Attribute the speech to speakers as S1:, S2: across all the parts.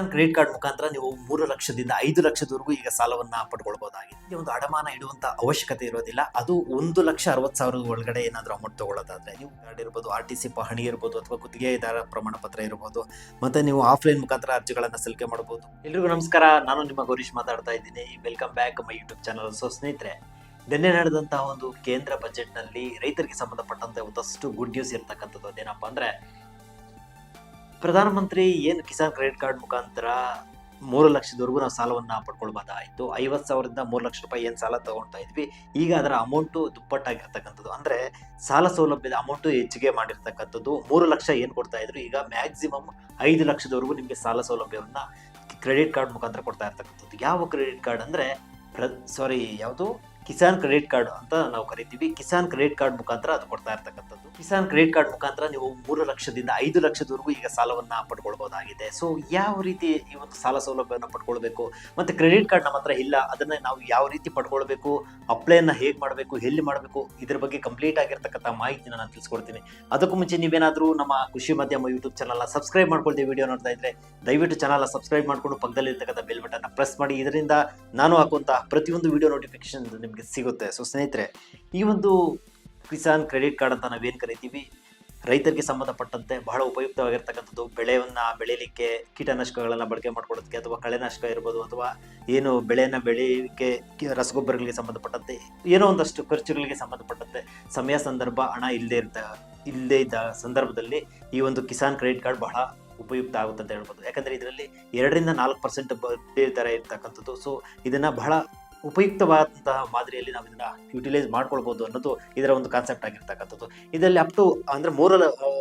S1: Kisan credit card ಮುಖಾಂತರ ನೀವು ಮೂರು ಲಕ್ಷದಿಂದ ಐದು ಲಕ್ಷದವರೆಗೂ ಈಗ ಸಾಲವನ್ನ ಪಡ್ಕೊಳ್ಬಹುದಾಗಿದೆ ಒಂದು ಅಡಮಾನ ಇಡುವಂತ ಅವಶ್ಯಕತೆ ಇರೋದಿಲ್ಲ. ಅದು ಒಂದು ಲಕ್ಷ ಅರವತ್ತು ಸಾವಿರದ ಒಳಗಡೆ ಏನಾದರೂ ಅಮೌಂಟ್ ತಗೊಳ್ಳೋದಾದ್ರೆ ನೀವು ಕಾರ್ಡ್ ಇರ್ಬೋದು ಆರ್ ಟಿ ಸಿ ಪಹಣಿ ಇರ್ಬೋದು ಅಥವಾ ಗುತ್ತಿಗೆದಾರ ಪ್ರಮಾಣ ಪತ್ರ ಇರ್ಬೋದು, ಮತ್ತೆ ನೀವು ಆಫ್ಲೈನ್ ಮುಖಾಂತರ ಅರ್ಜಿಗಳನ್ನ ಸಲ್ಲಿಕೆ ಮಾಡಬಹುದು ಎಲ್ರಿಗೂ ನಮಸ್ಕಾರ. ನಾನು ನಿಮ್ಮ ಗೌರೀಶ್ ಮಾತಾಡ್ತಾ ಇದ್ದೀನಿ. Welcome back my YouTube channel so ಸ್ನೇಹಿತರೆ. ನಿನ್ನೆ ನಡೆದಂತಹ ಒಂದು ಕೇಂದ್ರ ಬಜೆಟ್ನಲ್ಲಿ ರೈತರಿಗೆ ಸಂಬಂಧಪಟ್ಟಂತೆ ಒಂದಷ್ಟು ಗುಡ್ ನ್ಯೂಸ್ ಇರ್ತಕ್ಕಂಥದ್ದು ಅದೇನಪ್ಪ ಅಂದ್ರೆ ಪ್ರಧಾನಮಂತ್ರಿ ಏನು ಕಿಸಾನ್ ಕ್ರೆಡಿಟ್ ಕಾರ್ಡ್ ಮುಖಾಂತರ ಮೂರು ಲಕ್ಷದವರೆಗೂ ನಾವು ಸಾಲವನ್ನು ಪಡ್ಕೊಳ್ಬೋದಾಯಿತು. ಐವತ್ತು ಸಾವಿರದಿಂದ ಮೂರು ಲಕ್ಷ ರೂಪಾಯಿ ಏನು ಸಾಲ ತೊಗೊಳ್ತಾ ಇದ್ವಿ. ಈಗ ಅದರ ಅಮೌಂಟು ದುಪ್ಪಟ್ಟಾಗಿರ್ತಕ್ಕಂಥದ್ದು. ಅಂದರೆ ಸಾಲ ಸೌಲಭ್ಯದ ಅಮೌಂಟು ಹೆಚ್ಚಿಗೆ ಮಾಡಿರ್ತಕ್ಕಂಥದ್ದು. ಮೂರು ಲಕ್ಷ ಏನು ಕೊಡ್ತಾ ಇದ್ರು. ಈಗ ಮ್ಯಾಕ್ಸಿಮಮ್ ಐದು ಲಕ್ಷದವರೆಗೂ ನಿಮಗೆ ಸಾಲ ಸೌಲಭ್ಯವನ್ನು ಕ್ರೆಡಿಟ್ ಕಾರ್ಡ್ ಮುಖಾಂತರ ಕೊಡ್ತಾ ಇರ್ತಕ್ಕಂಥದ್ದು. ಯಾವ ಕ್ರೆಡಿಟ್ ಕಾರ್ಡ್ ಅಂದರೆ ಪ್ರ ಸಾರಿ ಯಾವುದು? ಕಿಸಾನ್ ಕ್ರೆಡಿಟ್ ಕಾರ್ಡ್ ಅಂತ ನಾವು ಕರಿತೀವಿ. ಕಿಸಾನ್ ಕ್ರೆಡಿಟ್ ಕಾರ್ಡ್ ಮುಖಾಂತರ ಅದು ಕೊಡ್ತಾ ಇರ್ತಕ್ಕಂಥದ್ದು. ಕಿಸಾನ್ ಕ್ರೆಡಿಟ್ ಕಾರ್ಡ್ ಮುಖಾಂತರ ನೀವು ಮೂರು ಲಕ್ಷದಿಂದ ಐದು ಲಕ್ಷದವರೆಗೂ ಈಗ ಸಾಲವನ್ನು ಪಡ್ಕೊಳ್ಬಹುದಾಗಿದೆ. ಸೊ ಯಾವ ರೀತಿ ಈ ಒಂದು ಸಾಲ ಸೌಲಭ್ಯವನ್ನು ಪಡ್ಕೊಳ್ಬೇಕು? ಮತ್ತೆ ಕ್ರೆಡಿಟ್ ಕಾರ್ಡ್ ನಮ್ಮ ಹತ್ರ ಇಲ್ಲ, ಅದನ್ನ ನಾವು ಯಾವ ರೀತಿ ಪಡ್ಕೊಳ್ಬೇಕು? ಅಪ್ಲೈನ ಹೇಗೆ ಮಾಡಬೇಕು? ಎಲ್ಲಿ ಮಾಡಬೇಕು? ಇದ್ರ ಬಗ್ಗೆ ಕಂಪ್ಲೀಟ್ ಆಗಿರ್ತಕ್ಕಂಥ ಮಾಹಿತಿನ ನಾನು ತಿಳಿಸ್ಕೊಡ್ತೀನಿ. ಅದಕ್ಕೂ ಮುಂಚೆ ನೀವೇನಾದರೂ ನಮ್ಮ ಕೃಷಿ ಮಾಧ್ಯಮ ಯೂಟ್ಯೂಬ್ ಚಾನಲ್ನ ಸಬ್ಸ್ಕ್ರೈಬ್ ಮಾಡ್ಕೊಳ್ತೀವಿ ವಿಡಿಯೋ ನೋಡ್ತಾ ಇದ್ರೆ, ದಯವಿಟ್ಟು ಚಾನಲ್ನ ಸಬ್ಸ್ಕ್ರೈಬ್ ಮಾಡ್ಕೊಂಡು ಪಕ್ಕದಲ್ಲಿ ಇರ್ತಕ್ಕಂಥ ಬೆಲ್ ಬಟನ್ನ ಪ್ರೆಸ್ ಮಾಡಿ. ಇದರಿಂದ ನಾನು ಹಾಕುವಂಥ ಪ್ರತಿಯೊಂದು ವಿಡಿಯೋ ನೋಟಿಫಿಕೇಶನ್ ನಿಮಗೆ ಸಿಗುತ್ತೆ. ಸೊ ಸ್ನೇಹಿತರೆ, ಈ ಒಂದು ಕಿಸಾನ್ ಕ್ರೆಡಿಟ್ ಕಾರ್ಡ್ ಅಂತ ನಾವೇನು ಕರಿತೀವಿ? ರೈತರಿಗೆ ಸಂಬಂಧಪಟ್ಟಂತೆ ಬಹಳ ಉಪಯುಕ್ತವಾಗಿರ್ತಕ್ಕಂಥದ್ದು. ಬೆಳೆಯನ್ನ ಬೆಳೀಲಿಕ್ಕೆ ಕೀಟನಾಶಕಗಳನ್ನ ಬಳಕೆ ಮಾಡ್ಕೊಳ್ಳೋದಕ್ಕೆ ಅಥವಾ ಕಳೆನಾಶಕ ಇರ್ಬೋದು ಅಥವಾ ಏನು ಬೆಳೆಯನ್ನ ಬೆಳೀಲಿಕ್ಕೆ ರಸಗೊಬ್ಬರಗಳಿಗೆ ಸಂಬಂಧಪಟ್ಟಂತೆ ಏನೋ ಒಂದಷ್ಟು ಖರ್ಚುಗಳಿಗೆ ಸಂಬಂಧಪಟ್ಟಂತೆ ಸಮಯ, ಸಂದರ್ಭ, ಹಣ ಇಲ್ಲದೆ ಇರ್ತ ಇಲ್ಲದೆ ಇದ್ದ ಸಂದರ್ಭದಲ್ಲಿ ಈ ಒಂದು ಕಿಸಾನ್ ಕ್ರೆಡಿಟ್ ಕಾರ್ಡ್ ಬಹಳ ಉಪಯುಕ್ತ ಆಗುತ್ತೆ ಅಂತ ಹೇಳ್ಬೋದು. ಯಾಕಂದ್ರೆ ಇದರಲ್ಲಿ ಎರಡರಿಂದ ನಾಲ್ಕು ಪರ್ಸೆಂಟ್ ಬಡ್ಡಿ ದರ ಇರ್ತಕ್ಕಂಥದ್ದು. ಸೊ, ಇದನ್ನ ಬಹಳ ಉಪಯುಕ್ತವಾದಂತಹ ಮಾದರಿಯಲ್ಲಿ ನಾವು ಇದನ್ನ ಯುಟಿಲೈಸ್ ಮಾಡ್ಕೊಳ್ಬಹುದು ಅನ್ನೋದು ಇದರ ಒಂದು ಕಾನ್ಸೆಪ್ಟ್ ಆಗಿರ್ತಕ್ಕಂಥದ್ದು. ಇದರಲ್ಲಿ ಅಪ್ ಟು ಅಂದ್ರೆ ಮೂರು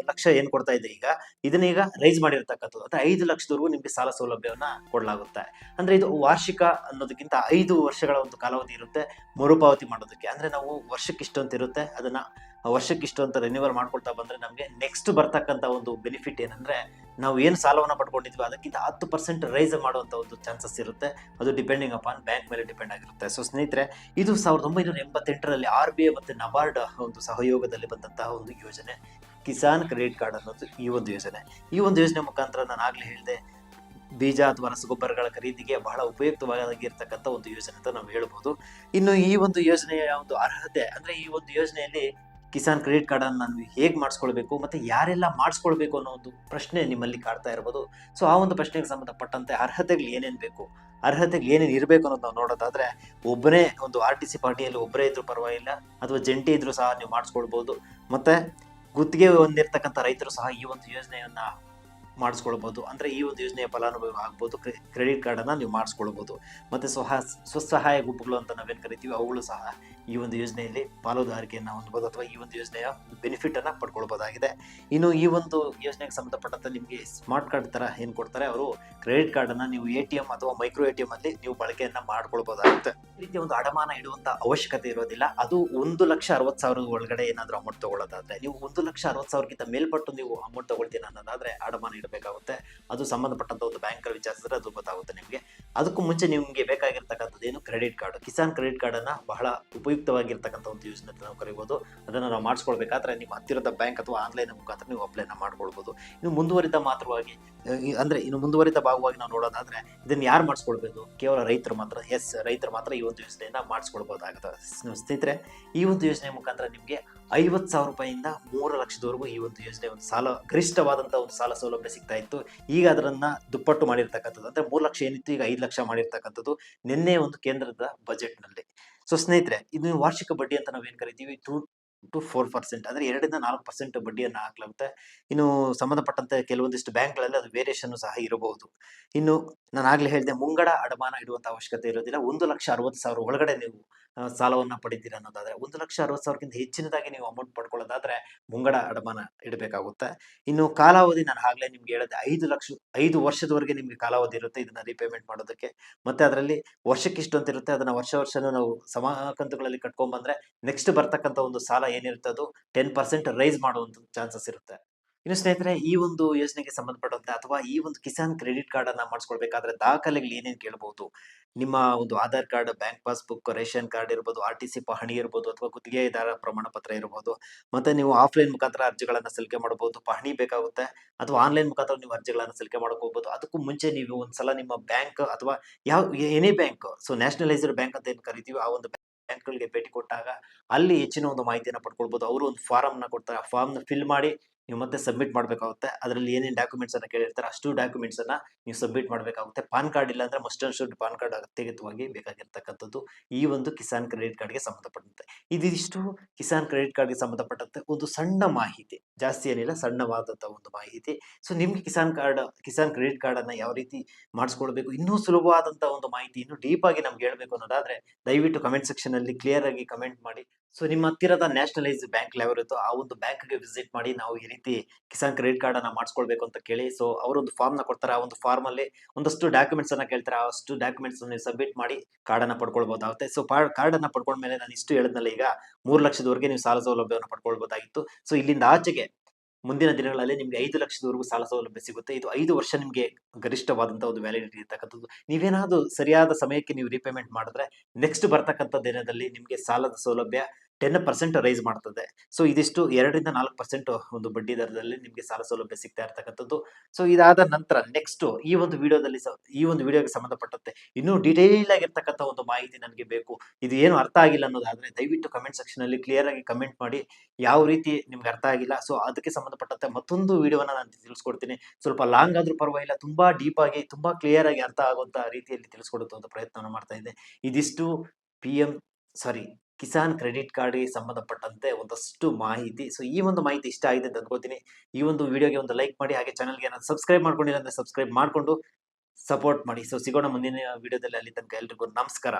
S1: ಲಕ್ಷ ಏನ್ ಕೊಡ್ತಾ ಇದೆ ಈಗ? ಇದನ್ನ ಈಗ ರೈಸ್ ಮಾಡಿರ್ತಕ್ಕಂಥದ್ದು. ಅಂದ್ರೆ ಐದು ಲಕ್ಷದವರೆಗೂ ನಿಮಗೆ ಸಾಲ ಸೌಲಭ್ಯವನ್ನ ಕೊಡಲಾಗುತ್ತೆ. ಅಂದ್ರೆ ಇದು ವಾರ್ಷಿಕ ಅನ್ನೋದಕ್ಕಿಂತ ಐದು ವರ್ಷಗಳ ಒಂದು ಕಾಲಾವಧಿ ಇರುತ್ತೆ ಮರುಪಾವತಿ ಮಾಡೋದಕ್ಕೆ. ಅಂದ್ರೆ ನಾವು ವರ್ಷಕ್ಕೆ ಇಷ್ಟು ಅಂತ ಇರುತ್ತೆ ಅದನ್ನ ವರ್ಷಕ್ಕೆ ಇಷ್ಟು ಅಂತ ರಿನ್ಯೂವಲ್ ಮಾಡ್ಕೊಳ್ತಾ ಬಂದ್ರೆ ನಮಗೆ ನೆಕ್ಸ್ಟ್ ಬರ್ತಕ್ಕಂಥ ಒಂದು ಬೆನಿಫಿಟ್ ಏನಂದ್ರೆ ನಾವು ಏನು ಸಾಲವನ್ನು ಪಡ್ಕೊಂಡಿದ್ವಿ ಅದಕ್ಕಿಂತ ಹತ್ತು ಪರ್ಸೆಂಟ್ ರೈಸ್ ಮಾಡುವಂಥ ಒಂದು ಚಾನ್ಸಸ್ ಇರುತ್ತೆ. ಅದು ಡಿಪೆಂಡಿಂಗ್ ಅಪಾನ್ ಬ್ಯಾಂಕ್ ಮೇಲೆ ಡಿಪೆಂಡ್ ಆಗಿರುತ್ತೆ. ಸೊ ಸ್ನೇಹಿತರೆ, ಇದು ಸಾವಿರದ ಒಂಬೈನೂರ ಎಂಬತ್ತೆಂಟರಲ್ಲಿ ಆರ್ ಬಿ ಐ ಮತ್ತು ನಬಾರ್ಡ್ ಒಂದು ಸಹಯೋಗದಲ್ಲಿ ಬಂದಂತಹ ಒಂದು ಯೋಜನೆ. ಕಿಸಾನ್ ಕ್ರೆಡಿಟ್ ಕಾರ್ಡ್ ಅನ್ನೋದು ಈ ಒಂದು ಯೋಜನೆ. ಈ ಒಂದು ಯೋಜನೆ ಮುಖಾಂತರ ನಾನು ಆಗಲೇ ಹೇಳಿದೆ, ಬೀಜ ಅಥವಾ ರಸಗೊಬ್ಬರಗಳ ಖರೀದಿಗೆ ಬಹಳ ಉಪಯುಕ್ತವಾಗಿರ್ತಕ್ಕಂಥ ಒಂದು ಯೋಜನೆ ಅಂತ ನಾವು ಹೇಳ್ಬೋದು. ಇನ್ನು ಈ ಒಂದು ಯೋಜನೆಯ ಒಂದು ಅರ್ಹತೆ ಅಂದ್ರೆ ಈ ಒಂದು ಯೋಜನೆಯಲ್ಲಿ ಕಿಸಾನ್ ಕ್ರೆಡಿಟ್ ಕಾರ್ಡ್ ಅನ್ನು ನಾವು ಹೇಗೆ ಮಾಡಿಸ್ಕೊಳ್ಬೇಕು ಮತ್ತು ಯಾರೆಲ್ಲ ಮಾಡಿಸ್ಕೊಳ್ಬೇಕು ಅನ್ನೋ ಒಂದು ಪ್ರಶ್ನೆ ನಿಮ್ಮಲ್ಲಿ ಕಾಡ್ತಾ ಇರ್ಬೋದು. ಸೊ ಆ ಒಂದು ಪ್ರಶ್ನೆಗೆ ಸಂಬಂಧಪಟ್ಟಂತೆ ಅರ್ಹತೆಗಳು ಏನೇನು ಬೇಕು, ಅರ್ಹತೆಗಳು ಏನೇನು ಇರಬೇಕು ಅನ್ನೋದು ನಾವು ನೋಡೋದಾದರೆ ಒಬ್ಬನೇ ಒಂದು ಆರ್ ಟಿ ಸಿ ಪಾರ್ಟಿಯಲ್ಲಿ ಒಬ್ಬರೇ ಇದ್ದರೂ ಪರವಾಗಿಲ್ಲ, ಅಥವಾ ಜಂಟಿ ಇದ್ದರೂ ಸಹ ನೀವು ಮಾಡಿಸ್ಕೊಳ್ಬೋದು, ಮತ್ತು ಗುತ್ತಿಗೆ ಹೊಂದಿರ್ತಕ್ಕಂಥ ರೈತರು ಸಹ ಈ ಒಂದು ಯೋಜನೆಯನ್ನು ಮಾಡಿಸ್ಕೊಳ್ಬೋದು, ಅಂದರೆ ಈ ಒಂದು ಯೋಜನೆಯ ಫಲಾನುಭವಿ ಆಗ್ಬೋದು ಕ್ರೆಡಿಟ್ ಕಾರ್ಡನ್ನು ನೀವು ಮಾಡಿಸ್ಕೊಳ್ಬೋದು. ಮತ್ತು ಸ್ವಹ, ಸ್ವಸಹಾಯ ಗುಂಪುಗಳು ಅಂತ ನಾವೇನು ಕರಿತೀವಿ, ಅವುಗಳು ಸಹ ಈ ಒಂದು ಯೋಜನೆಯಲ್ಲಿ ಪಾಲುದಾರಿಕೆಯನ್ನು ಹೊಂದಬಹುದು ಅಥವಾ ಈ ಒಂದು ಯೋಜನೆಯ ಬೆನಿಫಿಟ್ ಅನ್ನ ಪಡ್ಕೊಳ್ಬಹುದಾಗಿದೆ ಇನ್ನು ಈ ಒಂದು ಯೋಜನೆಗೆ ಸಂಬಂಧಪಟ್ಟಂತೆ ನಿಮಗೆ ಸ್ಮಾರ್ಟ್ ಕಾರ್ಡ್ ತರ ಏನು ಕೊಡ್ತಾರೆ, ಅವರು ಕ್ರೆಡಿಟ್ ಕಾರ್ಡ್ ಅನ್ನ ನೀವು ಎ ಟಿ ಎಂ ಅಥವಾ ಮೈಕ್ರೋ ಎ ಟಿ ಎಂ ಅಲ್ಲಿ ನೀವು ಬಳಕೆಯನ್ನ ಮಾಡ್ಕೊಳ್ಬಹುದಾಗುತ್ತೆ ಈ ರೀತಿ ಒಂದು ಅಡಮಾನ ಇಡುವಂತ ಅವಶ್ಯಕತೆ ಇರೋದಿಲ್ಲ. ಅದು ಒಂದು ಲಕ್ಷ ಅರವತ್ತು ಸಾವಿರದ ಒಳಗಡೆ ಏನಾದರೂ ಅಮೌಂಟ್ ತಗೊಳ್ಳೋದಾದ್ರೆ, ನೀವು ಒಂದು ಲಕ್ಷ ಅರವತ್ತು ಸಾವಿರಕ್ಕಿಂತ ಮೇಲ್ಪಟ್ಟು ನೀವು ಅಮೌಂಟ್ ತಗೊಳ್ತೀನಿ ಅನ್ನೋದಾದ್ರೆ ಅಡಮಾನ ಇಡಬೇಕಾಗುತ್ತೆ. ಅದು ಸಂಬಂಧಪಟ್ಟಂತ ಒಂದು ಬ್ಯಾಂಕ್ ಅಲ್ಲಿ ವಿಚಾರಿಸಿದ್ರೆ ಅದು ಗೊತ್ತಾಗುತ್ತೆ ನಿಮಗೆ. ಅದಕ್ಕೂ ಮುಂಚೆ ನಿಮಗೆ ಬೇಕಾಗಿರ್ತಕ್ಕಂಥದ್ದು ಏನು? Credit card. Kisan credit card ಅನ್ನ ಬಹಳ ಉಪಯುಕ್ತವಾಗಿರ್ತಕ್ಕಂಥ ಒಂದು ಯೋಜನೆ ನಾವು ಕರಿಬೋದು. ಅದನ್ನು ನಾವು ಮಾಡಿಸ್ಕೊಳ್ಬೇಕಾದ್ರೆ ನಿಮ್ಮ ಹತ್ತಿರದ ಬ್ಯಾಂಕ್ ಅಥವಾ ಆನ್ಲೈನ್ ಮುಖಾಂತರ ನೀವು ಅಪ್ಲೈನ ಮಾಡ್ಕೊಳ್ಬೋದು. ಇನ್ನು ಮುಂದುವರಿದ ಮಾತ್ರವಾಗಿ ಅಂದರೆ ಇನ್ನು ಮುಂದುವರಿದ ಭಾಗವಾಗಿ ನಾವು ನೋಡೋದಾದ್ರೆ, ಇದನ್ನು ಯಾರು ಮಾಡಿಸ್ಕೊಳ್ಬೇಕು? ಕೇವಲ ರೈತರು ಮಾತ್ರ, ಎಸ್, ರೈತರು ಮಾತ್ರ ಈ ಒಂದು ಯೋಜನೆಯನ್ನ ಮಾಡಿಸ್ಕೊಳ್ಬಹುದಾಗುತ್ತೆ ಸ್- ಸ್ನೇಹಿತರೆ, ಈ ಒಂದು ಯೋಜನೆ ಮುಖಾಂತರ ನಿಮಗೆ ಐವತ್ತು ಸಾವಿರ ರೂಪಾಯಿಯಿಂದ ಮೂರು ಲಕ್ಷದವರೆಗೂ ಈ ಒಂದು ಯೋಜನೆ ಒಂದು ಸಾಲ ಗರಿಷ್ಠವಾದಂಥ ಒಂದು ಸಾಲ ಸೌಲಭ್ಯ ಸಿಗ್ತಾ ಇತ್ತು. ಈಗ ಅದರನ್ನ ದುಪ್ಪಟ್ಟು ಮಾಡಿರ್ತಕ್ಕಂಥದ್ದು. ಅಂದ್ರೆ ಮೂರು ಲಕ್ಷ ಏನಿತ್ತು, ಈಗ ಐದು ಲಕ್ಷ ಮಾಡಿರ್ತಕ್ಕಂಥದ್ದು. ನಿನ್ನೆ ಒಂದು ಕೇಂದ್ರದ ಬಜೆಟ್ನಲ್ಲಿ ಸೊ ಸ್ನೇಹಿತರೆ, ಇದು ವಾರ್ಷಿಕ ಬಡ್ಡಿ ಅಂತ ನಾವೇನ್ ಕರಿತೀವಿ? ಟೂ ಟು ಫೋರ್ ಪರ್ಸೆಂಟ್ ಅಂದ್ರೆ ಎರಡರಿಂದ ನಾಲ್ಕು ಪರ್ಸೆಂಟ್ ಬಡ್ಡಿಯನ್ನು ಹಾಕಲಾಗುತ್ತೆ ಇನ್ನು ಸಂಬಂಧಪಟ್ಟಂತೆ ಕೆಲವೊಂದಿಷ್ಟು ಬ್ಯಾಂಕ್ಗಳಲ್ಲಿ ಅದು ವೇರಿಯೇಷನ್ ಸಹ ಇರಬಹುದು. ಇನ್ನು ನಾನು ಆಗ್ಲೇ ಹೇಳಿದೆ ಮುಂಗಡ ಅಡಮಾನ ಇಡುವಂತ ಅವಶ್ಯಕತೆ ಇರೋದಿಲ್ಲ. ಒಂದು ಲಕ್ಷ ಅರವತ್ತು ಸಾವಿರ ಒಳಗಡೆ ನೀವು ಸಾಲವನ್ನ ಪಡಿತೀರ ಅನ್ನೋದಾದ್ರೆ ಒಂದು ಲಕ್ಷ ಅರವತ್ತು ಸಾವಿರಕ್ಕಿಂತ ಹೆಚ್ಚಿನದಾಗಿ ನೀವು ಅಮೌಂಟ್ ಪಡ್ಕೊಳ್ಳೋದಾದ್ರೆ ಮುಂಗಡ ಅಡಮಾನ ಇಡಬೇಕಾಗುತ್ತೆ. ಇನ್ನು ಕಾಲಾವಧಿ ನಾನು ಆಗ್ಲೇ ನಿಮ್ಗೆ ಹೇಳಿದೆ, ಐದು ಲಕ್ಷ, ಐದು ವರ್ಷದವರೆಗೆ ನಿಮ್ಗೆ ಕಾಲಾವಧಿ ಇರುತ್ತೆ ಇದನ್ನ ರೀಪೇಮೆಂಟ್ ಮಾಡೋದಕ್ಕೆ. ಮತ್ತೆ ಅದರಲ್ಲಿ ವರ್ಷಕ್ಕೆ ಇಷ್ಟು ಅಂತ ಇರುತ್ತೆ, ಅದನ್ನ ವರ್ಷ ವರ್ಷನೂ ನಾವು ಸಮ ಕಂತುಗಳಲ್ಲಿ ಕಟ್ಕೊಂಡ್ ಬಂದ್ರೆ ನೆಕ್ಸ್ಟ್ ಬರ್ತಕ್ಕಂಥ ಒಂದು ಸಾಲ ಏನಿರುತ್ತೆ ಅದು ಟೆನ್ ಪರ್ಸೆಂಟ್ ರೈಸ್ ಮಾಡುವಂತ ಚಾನ್ಸಸ್ ಇರುತ್ತೆ. ಇನ್ನು ಸ್ನೇಹಿತರೆ, ಈ ಒಂದು ಯೋಜನೆಗೆ ಸಂಬಂಧಪಟ್ಟಂತೆ ಅಥವಾ ಈ ಒಂದು ಕಿಸಾನ್ ಕ್ರೆಡಿಟ್ ಕಾರ್ಡ್ ಅನ್ನ ಮಾಡಿಸ್ಕೊಳ್ಬೇಕಾದ್ರೆ ದಾಖಲೆಗಳು ಏನೇನು ಕೇಳಬಹುದು ನಿಮ್ಮ ಒಂದು Aadhaar card, bank passbook, ration card ಇರ್ಬೋದು, ಆರ್ ಟಿ ಸಿ ಪಹಣಿ ಇರ್ಬೋದು ಅಥವಾ ಗುತ್ತಿಗೆದಾರ ಪ್ರಮಾಣ ಪತ್ರ ಇರ್ಬೋದು, ಮತ್ತೆ ನೀವು ಆಫ್ಲೈನ್ ಮುಖಾಂತರ ಅರ್ಜಿಗಳನ್ನ ಸಲ್ಲಿಕೆ ಮಾಡಬಹುದು ಪಹಣಿ ಬೇಕಾಗುತ್ತೆ ಅಥವಾ ಆನ್ಲೈನ್ ಮುಖಾಂತರ ನೀವು ಅರ್ಜಿಗಳನ್ನ ಸಲ್ಲಿಕೆ ಮಾಡ್ಕೋಬಹುದು ಅದಕ್ಕೂ ಮುಂಚೆ ನೀವು ಒಂದ್ಸಲ ನಿಮ್ಮ ಬ್ಯಾಂಕ್ ಅಥವಾ ಯಾವ, ಏನೇ ಬ್ಯಾಂಕ್, ಸೊ ನ್ಯಾಷನಲೈಸ್ಡ್ ಬ್ಯಾಂಕ್ ಅಂತ ಏನು ಕರಿತೀವಿ ಆ ಒಂದು ಬ್ಯಾಂಕ್ಗಳಿಗೆ ಭೇಟಿ ಕೊಟ್ಟಾಗ ಅಲ್ಲಿ ಹೆಚ್ಚಿನ ಒಂದು ಮಾಹಿತಿಯನ್ನು ಪಡ್ಕೊಳ್ಬಹುದು ಅವರು ಒಂದು ಫಾರಂ ನ ಕೊಡ್ತಾರೆ, ಆ ಫಾರ್ಮ್ನ ಫಿಲ್ ಮಾಡಿ ನೀವು ಮತ್ತೆ ಸಬ್ಮಿಟ್ ಮಾಡಬೇಕಾಗುತ್ತೆ. ಅದರಲ್ಲಿ ಏನೇನು ಡಾಕ್ಯುಮೆಂಟ್ಸ್ ಅನ್ನ ಕೇಳಿರ್ತಾರೆ ಅಷ್ಟು ಡಾಕ್ಯುಮೆಂಟ್ಸ್ ಅನ್ನ ನೀವು ಸಬ್ಮಿಟ್ ಮಾಡಬೇಕಾಗುತ್ತೆ. ಪಾನ್ ಕಾರ್ಡ್ ಇಲ್ಲ ಅಂದ್ರೆ must and should PAN card ಅತ್ಯಗತ್ಯವಾಗಿ ಬೇಕಾಗಿರ್ತಕ್ಕಂಥದ್ದು ಈ ಒಂದು ಕಿಸಾನ್ ಕ್ರೆಡಿಟ್ ಕಾರ್ಡ್ಗೆ ಸಂಬಂಧಪಟ್ಟಂತೆ. ಇದಿಷ್ಟು ಕಿಸಾನ್ ಕ್ರೆಡಿಟ್ ಕಾರ್ಡ್ಗೆ ಸಂಬಂಧಪಟ್ಟಂತೆ ಒಂದು ಸಣ್ಣ ಮಾಹಿತಿ, ಜಾಸ್ತಿ ಏನಿಲ್ಲ ಸಣ್ಣವಾದಂತಹ ಒಂದು ಮಾಹಿತಿ. ಸೊ ನಿಮ್ಗೆ Kisan card, Kisan credit card ಅನ್ನ ಯಾವ ರೀತಿ ಮಾಡಿಸ್ಕೊಳ್ಬೇಕು ಇನ್ನೂ ಸುಲಭವಾದಂತಹ ಒಂದು ಮಾಹಿತಿ ಇನ್ನೂ ಡೀಪ್ ಆಗಿ ನಮ್ಗೆ ಹೇಳ್ಬೇಕು ಅನ್ನೋದಾದ್ರೆ ದಯವಿಟ್ಟು ಕಮೆಂಟ್ ಸೆಕ್ಷನ್ ಅಲ್ಲಿ ಕ್ಲಿಯರ್ ಆಗಿ ಕಮೆಂಟ್ ಮಾಡಿ. ಸೊ, ನಿಮ್ಮ ಹತ್ತಿರದ ನ್ಯಾಷನಲೈಸ್ ಬ್ಯಾಂಕ್ ಯಾವ ಇರುತ್ತೋ ಆ ಒಂದು ಬ್ಯಾಂಕ್ಗೆ ವಿಸಿಟ್ ಮಾಡಿ ನಾವು ಈ ರೀತಿ ಕಿಸಾನ್ ಕ್ರೆಡಿಟ್ ಕಾರ್ಡ್ ಅನ್ನ ಮಾಡಿಸ್ಕೊಳ್ಬೇಕು ಅಂತ ಕೇಳಿ, ಸೊ, ಅವರೊಂದು ಫಾರ್ಮ್ನ ಕೊಡ್ತಾರೆ. ಆ ಒಂದು ಫಾರ್ಮ್ ಅಲ್ಲಿ ಒಂದಷ್ಟು ಡಾಕ್ಯುಮೆಂಟ್ಸ್ ಅನ್ನ ಕೇಳ್ತಾರೆ. ಅಷ್ಟು ಡಾಕ್ಯುಮೆಂಟ್ಸ್ ನೀವು ಸಬ್ಮಿಟ್ ಮಾಡಿ ಕಾರ್ಡ್ ಅನ್ನ ಪಡ್ಕೊಳ್ಬಹುದಾಗುತ್ತೆ ಸೊ ಕಾರ್ಡ್ ಅನ್ನ ಪಡ್ಕೊಂಡ್ಮೇಲೆ ನಾನು ಇಷ್ಟು ಹೇಳಿದ್ನಲ್ಲ ಈಗ ಮೂರು ಲಕ್ಷದವರೆಗೆ ನೀವು ಸಾಲ ಸೌಲಭ್ಯವನ್ನು ಪಡ್ಕೊಳ್ಬಹುದಾಗಿತ್ತು ಸೊ, ಇಲ್ಲಿಂದ ಆಚೆಗೆ ಮುಂದಿನ ದಿನಗಳಲ್ಲಿ ನಿಮ್ಗೆ ಐದು ಲಕ್ಷದವರೆಗೂ ಸಾಲ ಸೌಲಭ್ಯ ಸಿಗುತ್ತೆ. ಇದು ಐದು ವರ್ಷ ನಿಮ್ಗೆ ಗರಿಷ್ಠವಾದಂತ ಒಂದು ವ್ಯಾಲಿಡಿಟಿ ಇರ್ತಕ್ಕಂಥದ್ದು ನೀವೇನಾದ್ರೂ ಸರಿಯಾದ ಸಮಯಕ್ಕೆ ನೀವು ರೀಪೇಮೆಂಟ್ ಮಾಡಿದ್ರೆ ನೆಕ್ಸ್ಟ್ ಬರ್ತಕ್ಕಂಥ ದಿನದಲ್ಲಿ ನಿಮ್ಗೆ ಸಾಲದ ಸೌಲಭ್ಯ ಟೆನ್ ಪರ್ಸೆಂಟ್ ರೈಸ್ ಮಾಡ್ತದೆ. ಸೊ ಇದಿಷ್ಟು ಎರಡರಿಂದ ನಾಲ್ಕು ಪರ್ಸೆಂಟ್ ಒಂದು ಬಡ್ಡಿ ದರದಲ್ಲಿ ನಿಮಗೆ ಸಾಲ ಸೌಲಭ್ಯ ಸಿಗ್ತಾ ಇರ್ತಕ್ಕಂಥದ್ದು. ಸೊ ಇದಾದ ನಂತರ ನೆಕ್ಸ್ಟ್ ಈ ಒಂದು ವಿಡಿಯೋದಲ್ಲಿ ಈ ಒಂದು ವಿಡಿಯೋಗೆ ಸಂಬಂಧಪಟ್ಟಂತೆ ಇನ್ನೂ ಡೀಟೇಲ್ ಆಗಿರ್ತಕ್ಕಂಥ ಒಂದು ಮಾಹಿತಿ ನನಗೆ ಬೇಕು. ಇದು ಏನು ಅರ್ಥ ಆಗಿಲ್ಲ ಅನ್ನೋದಾದ್ರೆ ದಯವಿಟ್ಟು ಕಮೆಂಟ್ ಸೆಕ್ಷನ್ ಅಲ್ಲಿ ಕ್ಲಿಯರ್ ಆಗಿ ಕಮೆಂಟ್ ಮಾಡಿ ಯಾವ ರೀತಿ ನಿಮ್ಗೆ ಅರ್ಥ ಆಗಿಲ್ಲ. ಸೊ ಅದಕ್ಕೆ ಸಂಬಂಧಪಟ್ಟಂತೆ ಮತ್ತೊಂದು ವಿಡಿಯೋನ ನಾನು ತಿಳಿಸ್ಕೊಡ್ತೀನಿ. ಸ್ವಲ್ಪ ಲಾಂಗ್ ಆದ್ರೂ ಪರವಾಗಿಲ್ಲ, ತುಂಬಾ ಡೀಪ್ ಆಗಿ, ತುಂಬಾ ಕ್ಲಿಯರ್ ಆಗಿ ಅರ್ಥ ಆಗುವಂತ ರೀತಿಯಲ್ಲಿ ತಿಳಿಸ್ಕೊಡುವಂತ ಪ್ರಯತ್ನವನ್ನು ಮಾಡ್ತಾ ಇದ್ದೆ. ಇದಿಷ್ಟು ಪಿ ಸಾರಿ ಕಿಸಾನ್ ಕ್ರೆಡಿಟ್ ಕಾರ್ಡ್ಗೆ ಸಂಬಂಧಪಟ್ಟಂತೆ ಒಂದಷ್ಟು ಮಾಹಿತಿ. ಸೊ, ಈ ಒಂದು ಮಾಹಿತಿ ಇಷ್ಟ ಆಗಿದೆ ಅಂತ ಅನ್ಕೋತೀನಿ. ಈ ಒಂದು ವಿಡಿಯೋಗೆ ಒಂದು ಲೈಕ್ ಮಾಡಿ, ಹಾಗೆ ಚಾನಲ್ಗೆ ಏನಾದ್ರು ಸಬ್ಸ್ಕ್ರೈಬ್ ಮಾಡ್ಕೊಂಡಿಲ್ಲ ಅಂದ್ರೆ ಸಬ್ಸ್ಕ್ರೈಬ್ ಮಾಡ್ಕೊಂಡು ಸಪೋರ್ಟ್ ಮಾಡಿ. ಸೊ, ಸಿಗೋಣ ಮುಂದಿನ ವಿಡಿಯೋದಲ್ಲಿ ಅಲ್ಲಿ ತನಕ ಎಲ್ರಿಗೂ ನಮಸ್ಕಾರ.